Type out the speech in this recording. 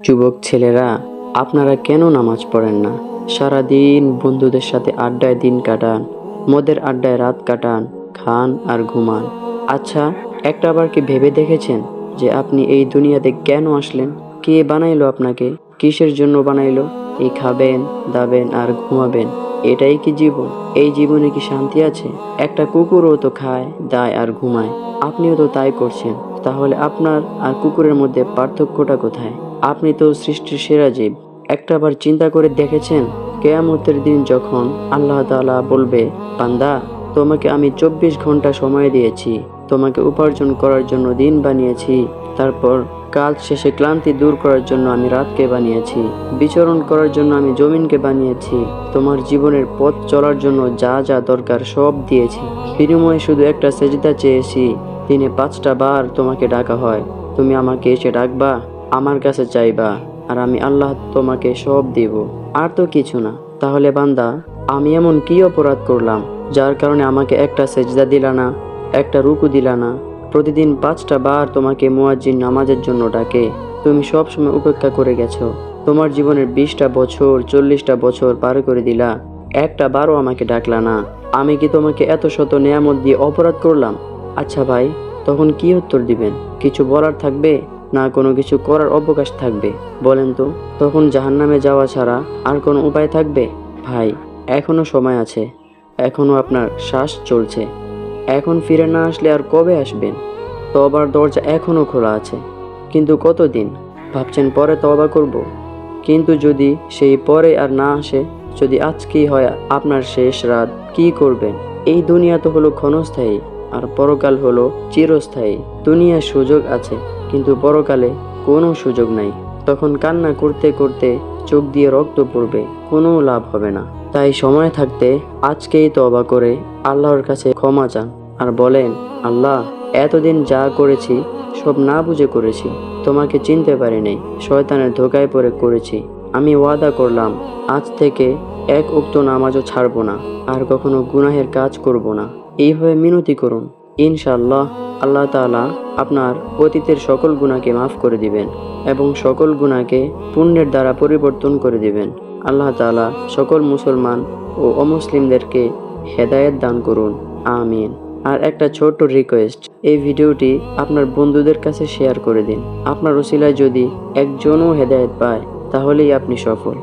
যুবক ছেলেরা, আপনারা কেন নামাজ পড়েন না? সারাদিন বন্ধুদের সাথে আড্ডায় দিন কাটান, মদের আড্ডায় রাত কাটান, খান আর ঘুমান। আচ্ছা একটাবার কি ভেবে দেখেছেন যে আপনি এই দুনিয়াতে কেন আসলেন? কে বানাইলো আপনাকে? কিসের জন্য বানাইলো? এই খাবেন, দাবেন আর ঘুমাবেন, এটাই কি জীবন? এই জীবনে কি শান্তি আছে? একটা কুকুরও তো খায়, দায় আর ঘুমায়। আপনিও তো তাই করছেন। তাহলে আপনার আর কুকুরের মধ্যে পার্থক্যটা কোথায়? আপনি তো সৃষ্টির সেরা জীব। একটাবার চিন্তা করে দেখেছেন? কেয়ামতের দিন যখন আল্লাহ তাআলা বলবে, বান্দা, তোমাকে আমি চব্বিশ ঘণ্টা সময় দিয়েছি, তোমাকে উপার্জন করার জন্য দিন বানিয়েছি, তারপর কাজ শেষে ক্লান্তি দূর করার জন্য আমি রাতকে বানিয়েছি, বিচরণ করার জন্য আমি জমিনকে বানিয়েছি, তোমার জীবনের পথ চলার জন্য যা যা দরকার সব দিয়েছি। বিনিময়ে শুধু একটা সেজদা চেয়েছি, দিনে পাঁচটা বার তোমাকে ডাকা হয়। তুমি আমাকে এসে ডাকবা। আমার কাছে চাইবা, আর আমি আল্লাহ তোমাকে সব দিব। আর তো কিছু না। তাহলে বান্দা, আমি এমন কি অপরাধ করলাম, যার কারণে আমাকে একটা সেজদা দিলা না, একটা রুকু দিলা না? প্রতিদিন পাঁচটা বার তোমাকে মুয়াজ্জিন নামাজের জন্য ডাকে। তুমি সব সময় উপেক্ষা করে গেছো। তোমার জীবনের বিশটা বছর, চল্লিশটা বছর পার করে দিলা। একটা বারও আমাকে ডাকলা না। আমি কি তোমাকে এত শত নেয়ামত দিয়ে অপরাধ করলাম? আচ্ছা ভাই, তখন কি উত্তর দিবেন? কিছু বলার থাকবে? না কোনো কিছু করার অবকাশ থাকবে, বলেন তো। তখন জাহান্নামে যাওয়া ছাড়া আর কোনো উপায় থাকবে? ভাই, এখনও সময় আছে। এখনও আপনার শ্বাস চলছে। এখন ফিরে না আসলে আর কবে আসবেন? তবার দরজা এখনও খোলা আছে। কিন্তু কতদিন? ভাবছেন পরে তবা করব? কিন্তু যদি সেই পরে আর না আসে, যদি আজকেই হয় আপনার শেষ রাত, কি করবেন? এই দুনিয়া তো হলো ক্ষণস্থায়ী। আর পরকাল হলো চিরস্থায়ী। দুনিয়ার সুযোগ আছে, কিন্তু পরকালে কোনো সুযোগ নাই। তখন কান্না করতে করতে চোখ দিয়ে রক্ত পড়বে, কোনো লাভ হবে না। তাই সময় থাকতে আজকেই তবা করে আল্লাহর কাছে ক্ষমা চান আর বলেন, আল্লাহ, এতদিন যা করেছি, সব না বুঝে করেছি। তোমাকে চিনতে পারিনি, শয়তানের ধোকায় পড়ে করেছি। আমি ওয়াদা করলাম, আজ থেকে এক উক্ত নামাজও ছাড়বো না, আর কখনো গুনাহের কাজ করব না। এইভাবে মিনতি করুন। ইনশাআল্লাহ আল্লাহ তাআলা আপনার অতীতের সকল গুণাকে মাফ করে দিবেন এবং সকল গুণাকে পুণ্যের দ্বারা পরিবর্তন করে দিবেন। আল্লাহ তাআলা সকল মুসলমান ও অমুসলিমদেরকে হেদায়েত দান করুন। আমিন। আর একটা ছোট্ট রিকোয়েস্ট এই ভিডিওটি আপনার বন্ধুদের কাছে শেয়ার করে দিন। আপনার ওসিলায় যদি একজনও হেদায়েত পায়, তাহলেই আপনি সফল।